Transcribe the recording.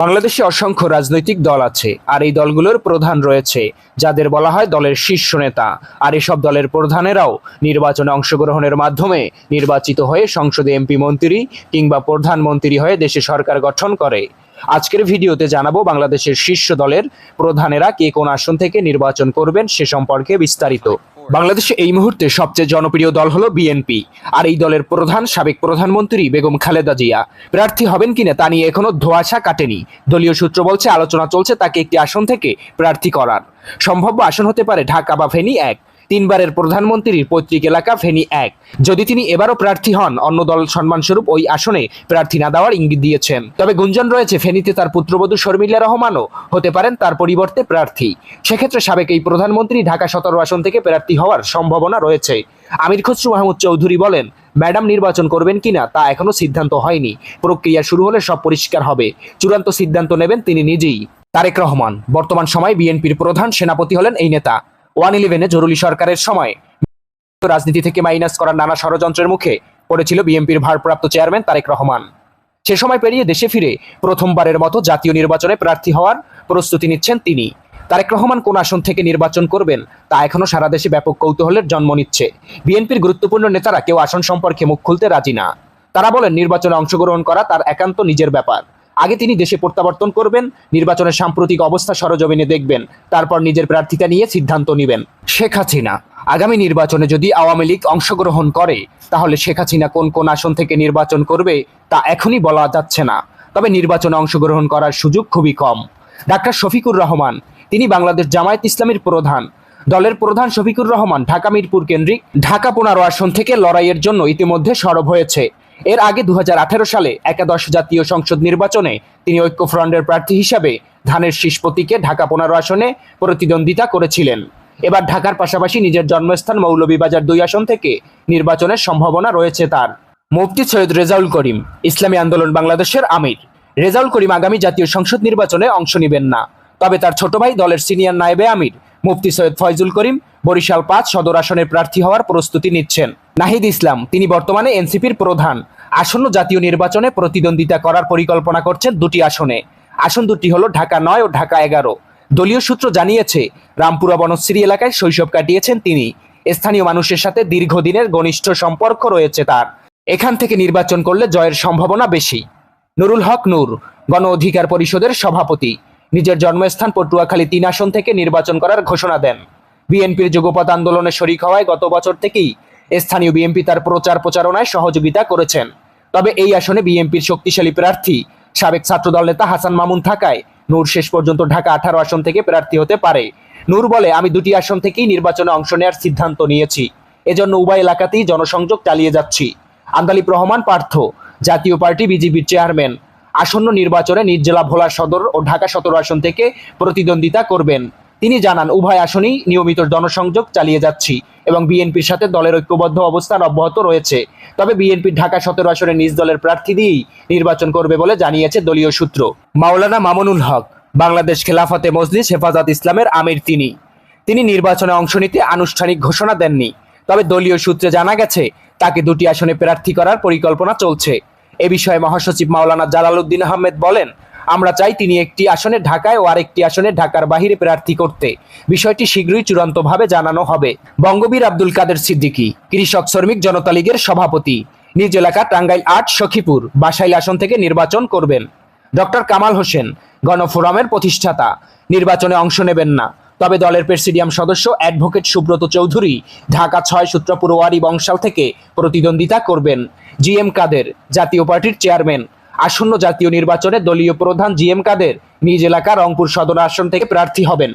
বাংলাদেশে অসংখ্য রাজনৈতিক দল আছে, আর এই দলগুলোর প্রধান রয়েছে, যাদের বলা হয় দলের শীর্ষ নেতা। আর এসব দলের প্রধানেরাও নির্বাচনে অংশগ্রহণের মাধ্যমে নির্বাচিত হয়ে সংসদে এমপি মন্ত্রী কিংবা প্রধানমন্ত্রী হয়ে দেশে সরকার গঠন করে। আজকের ভিডিওতে জানাব বাংলাদেশের শীর্ষ দলের প্রধানেরা কে কোন আসন থেকে নির্বাচন করবেন সে সম্পর্কে বিস্তারিত। বাংলাদেশে এই মুহূর্তে সবচেয়ে জনপ্রিয় দল হলো বিএনপি, আর এই দলের প্রধান, সাবেক প্রধানমন্ত্রী বেগম খালেদা জিয়া। প্রার্থী হবেন কিনা তা নিয়ে এখনও ধোয়াশা কাটেনি। দলীয় সূত্র বলছে, আলোচনা চলছে তাকে একটি আসন থেকে প্রার্থী করার। সম্ভাব্য আসন হতে পারে ঢাকা বা ফেনী এক। তিনবারের প্রধানমন্ত্রীর পৈতৃক এলাকা ফেনী এক। যদি তিনি এবারও প্রার্থী হন, অন্য দল সম্মানস্বরূপ ওই আসনে প্রার্থী না দেওয়ার ইঙ্গিত দিয়েছেন। তবে গুঞ্জন রয়েছে, ফেনীতে তার পুত্রবধূ শর্মিলা রহমানও হতে পারেন তার পরিবর্তে প্রার্থী। সেক্ষেত্রে সাবেক এই প্রধানমন্ত্রী ঢাকা সতেরো আসন থেকে প্রার্থী হওয়ার সম্ভাবনা রয়েছে। আমির খসরু মাহমুদ চৌধুরী বলেন, ম্যাডাম নির্বাচন করবেন কিনা তা এখনও সিদ্ধান্ত হয়নি। প্রক্রিয়া শুরু হলে সব পরিষ্কার হবে। চূড়ান্ত সিদ্ধান্ত নেবেন তিনি নিজেই। তারেক রহমান, বর্তমান সময় বিএনপির প্রধান সেনাপতি হলেন এই নেতা। ওয়ান ইলেভেনে জরুরি সরকারের সময়। রাজনীতি থেকে মাইনাস করার নানা ষড়যন্ত্রের মুখে পড়েছিল বিএনপির ভারপ্রাপ্ত চেয়ারম্যান তারেক রহমান। সে সময় পেরিয়ে দেশে ফিরে প্রথমবারের মতো জাতীয় নির্বাচনে প্রার্থী হওয়ার প্রস্তুতি নিচ্ছেন তিনি। তারেক রহমান কোন আসন থেকে নির্বাচন করবেন তা এখনও সারা দেশে ব্যাপক কৌতূহলের জন্ম নিচ্ছে। বিএনপির গুরুত্বপূর্ণ নেতারা কেউ আসন সম্পর্কে মুখ খুলতে রাজি না। তারা বলেন, নির্বাচনে অংশগ্রহণ করা তার একান্ত নিজের ব্যাপার। আগে তিনি দেশে প্রত্যাবর্তন করবেন, নির্বাচনের সাম্প্রতিক অবস্থা সরজমিনে দেখবেন, তারপর নিজের প্রার্থিতা নিয়ে সিদ্ধান্ত নেবেন। শেখ হাসিনা, আগামী নির্বাচনে যদি আওয়ামী লীগ অংশগ্রহণ করে, তাহলে শেখ হাসিনা কোন কোন আসন থেকে নির্বাচন করবে, তা এখনই বলা যাচ্ছে না। তবে নির্বাচনে অংশগ্রহণ করার সুযোগ খুবই কম। ডাক্তার শফিকুর রহমান, তিনি বাংলাদেশ জামায়াত ইসলামীর প্রধান। দলের প্রধান শফিকুর রহমান ঢাকা মিরপুর কেন্দ্রিক ঢাকা পনেরো আসন থেকে লড়াইয়ের জন্য ইতিমধ্যে সরব হয়েছে। এর আগে দু হাজার আঠেরো সালে একাদশ জাতীয় সংসদ নির্বাচনে তিনি ঐক্যফ্রন্টের প্রার্থী হিসাবে ধানের শীষ প্রতীকে ঢাকা পনেরো আসনে প্রতিদ্বন্দ্বিতা করেছিলেন। এবার ঢাকার পাশাপাশি নিজের জন্মস্থান মৌলভীবাজার দুই আসন থেকে নির্বাচনের সম্ভাবনা রয়েছে তার। মুফতি সৈয়দ রেজাউল করিম, ইসলামী আন্দোলন বাংলাদেশের আমির। রেজাউল করিম আগামী জাতীয় সংসদ নির্বাচনে অংশ নেবেন না। তবে তার ছোট ভাই দলের সিনিয়র নায়েবে আমির, মুফতি সৈয়দ ফয়জুল করিম বরিশাল পাঁচ সদর আসনের প্রার্থী হওয়ার প্রস্তুতি নিচ্ছেন। নাহিদ ইসলাম, তিনি বর্তমানে এনসিপির প্রধান। আসন্ন জাতীয় নির্বাচনে প্রতিদ্বন্দ্বিতা করার পরিকল্পনা করছেন দুটি আসনে। আসন দুটি হলো ঢাকা নয় ও ঢাকা এগারো। দলীয় সূত্র জানিয়েছে, রামপুরা বনশ্রী এলাকায় শৈশব কাটিয়েছেন তিনি। স্থানীয় মানুষের সাথে দীর্ঘদিনের ঘনিষ্ঠ সম্পর্ক রয়েছে তার। এখান থেকে নির্বাচন করলে জয়ের সম্ভাবনা বেশি। নুরুল হক নূর, গণ অধিকার পরিষদের সভাপতি। নিজের জন্মস্থান পটুয়াখালী তিন আসন থেকে নির্বাচন করার ঘোষণা দেন। বিএনপির যুগপৎ আন্দোলনে শরিক হওয়ায় গত বছর থেকেই স্থানীয় বিএনপি তার প্রচার প্রচারণায় সহযোগিতা করেছেন। তবে এই আসনে বিএনপির শক্তিশালী প্রার্থী, সাবেক ছাত্রদল নেতা হাসান মামুন থাকায় নূর শেষ পর্যন্ত ঢাকা আঠারো আসন থেকে প্রার্থী হতে পারে। নূর বলে, আমি দুটি আসন থেকেই নির্বাচনে অংশ নেওয়ার সিদ্ধান্ত নিয়েছি। এজন্য উভয় এলাকাতেই জনসংযোগ চালিয়ে যাচ্ছি। আন্দালিব রহমান পার্থ, জাতীয় পার্টি বিজেপির চেয়ারম্যান। আসন্ন নির্বাচনে নিজ জেলা ভোলা সদর ও ঢাকা সদর আসন থেকে প্রতিদ্বন্দ্বিতা করবেন। তিনি জানান, উভয় আসনেই নিয়মিত জনসংযোগ চালিয়ে যাচ্ছি এবং বিএনপির সাথে দলের ঐক্যবদ্ধ অবস্থান অব্যাহত রয়েছে। তবে বিএনপির ঢাকা সতেরো আসনে নিজ দলের প্রার্থী দিয়েই নির্বাচন করবে বলে জানিয়েছে দলীয় সূত্র। মাওলানা মামুনুল হক, বাংলাদেশ খেলাফতে মজলিস হেফাজত ইসলামের আমির তিনি। তিনি নির্বাচনে অংশ নিতে আনুষ্ঠানিক ঘোষণা দেননি। তবে দলীয় সূত্রে জানা গেছে, তাকে দুটি আসনে প্রার্থী করার পরিকল্পনা চলছে। এ বিষয়ে মহাসচিব মাওলানা জালালউদ্দিন আহমেদ বলেন আমরা চাই তিনি একটি আসনে ঢাকায় ও আরেকটি আসনে ঢাকার বাহিরে প্রার্থী করতে। বিষয়টি শীঘ্রই চূড়ান্তভাবে জানানো হবে। বঙ্গবীর আব্দুল কাদের সিদ্দিকী, কৃষক শ্রমিক জনতা লীগের সভাপতি। নিজ এলাকা টাঙ্গাইল আট, সখীপুর, বাসাইল আসন থেকে নির্বাচন করবেন। ডক্টর কামাল হোসেন, গণফোরামের প্রতিষ্ঠাতা। নির্বাচনে অংশ নেবেন না। তবে দলের প্রেসিডিয়াম সদস্য অ্যাডভোকেট সুব্রত চৌধুরী ঢাকা ছয়, সূত্রপুর ওয়ারি বংশাল থেকে প্রতিদ্বন্দ্বিতা করবেন। জি এম কাদের, জাতীয় পার্টির চেয়ারম্যান। আসন্ন জাতীয় নির্বাচনে দলীয় প্রধান জি এম কাদের নিজ এলাকা রংপুর সদর আসন থেকে প্রার্থী হবেন।